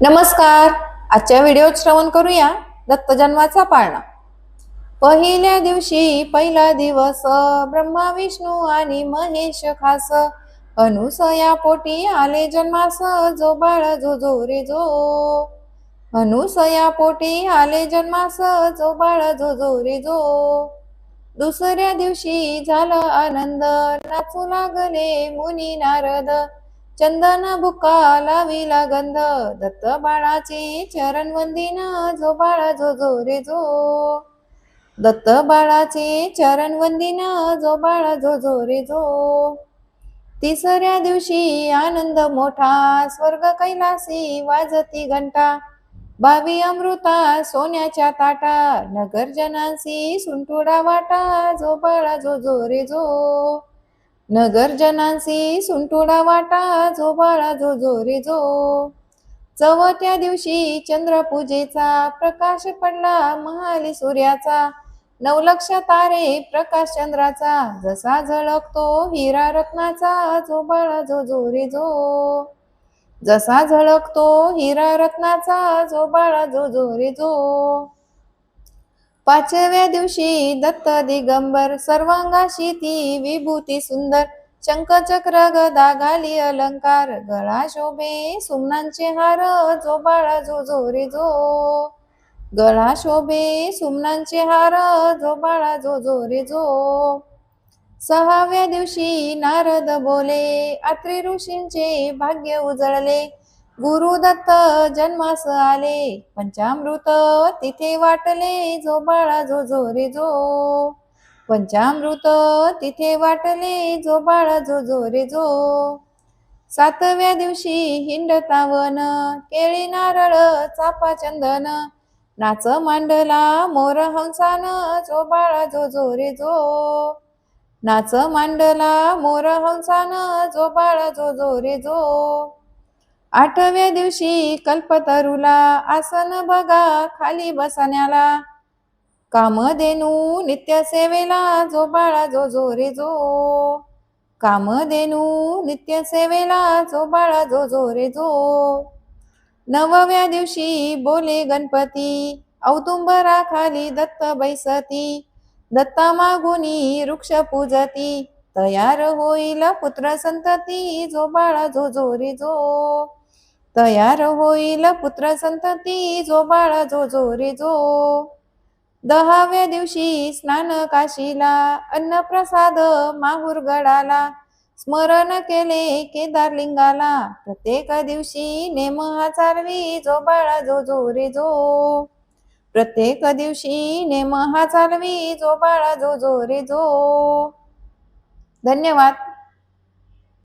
नमस्कार. आजच्या व्हिडिओत श्रवण करूया दत्त जन्माचा पाळणा. पहिल्या दिवशी पहिला दिवस ब्रह्मा विष्णू आणि महेश खास. अनुसया पोटी आले जन्मास जो बाळ जो जो रे जो. अनुसया पोटी आले जन्मास जो बाळ जो जो रे जो. दुसऱ्या दिवशी झालं आनंद नाचू लागले मुनी नारद. चंदन बुका लाविला गंध. दत्त बाळाची चरण वंदिना. जो बाळा जो जो रे जो. दत्त बाळाची चरण वंदिना. जो बाळा जो जो रे जो. तिसऱ्या दिवशी आनंद मोठा. स्वर्ग कैलासी वाजती घंटा. बावी अमृता सोन्याच्या ताटा. नगरजनांसी सुंटुडा वाटा. जो बाळा जो जो रे जो. नगरजनांशी सुंटुडा वाटा जो बाळा जो जो रे जो चवथ्या दिवशी चंद्रपूजेचा प्रकाश पडला महाली सूर्याचा. नवलक्ष तारे प्रकाश चंद्राचा जसा झळकतो हिरा रत्नाचा जो बाळा जो जो रे जो जसा झळकतो हिरा रत्नाचा जो बाळा जो जो रे जो पाचव्या दिवशी दत्त दिगंबर सर्वांगाशी ती विभूती सुंदर शंखचक्र गदा घाली अलंकार गळा शोभे सुमनांचे हार जो बाळा जो जो रे जो गळा शोभे सुमनांचे हार जो बाळा जो जो रे जो सहाव्या दिवशी नारद बोले अत्रि ऋषींचे भाग्य उजळले गुरुदत्त जन्मास आले पंचामृत तिथे वाटले जो बाळा जो जो रे जो. पंचामृत तिथे वाटले जो बाळा जो जो रे जो. सातव्या दिवशी हिंडतावन केळी नारळ चापा चंदन नाच मांडला मोर हंसान जो बाळा जो जो रे जो. नाच मांडला मोर हंसान जो बाळा जो जो रे जो. आठव्या दिवशी कल्पतरुला आसन बघा खाली बसण्याला. कामधेनू नित्य सेवेला जो बाळा जो जो रे जो. कामधेनू नित्य सेवेला जो बाळा जो जो रे जो. नवव्या दिवशी बोले गणपती औतुंबरा खाली दत्त बैसती. दत्ता मागुनी वृक्ष पूजती. तयार होईल पुत्र संतती जो बाळा जो जो रे जो. तयार होईल पुत्र संतती जो बाळा जो जो रे जो दहाव्या दिवशी स्नान काशीला अन्न प्रसाद माहूर गडाला स्मरण केले केदारलिंगाला प्रत्येक दिवशी नेम हा चालवी जो बाळा जो जो रे जो प्रत्येक दिवशी नेम हा चालवी जो बाळा जो जो रे जो धन्यवाद.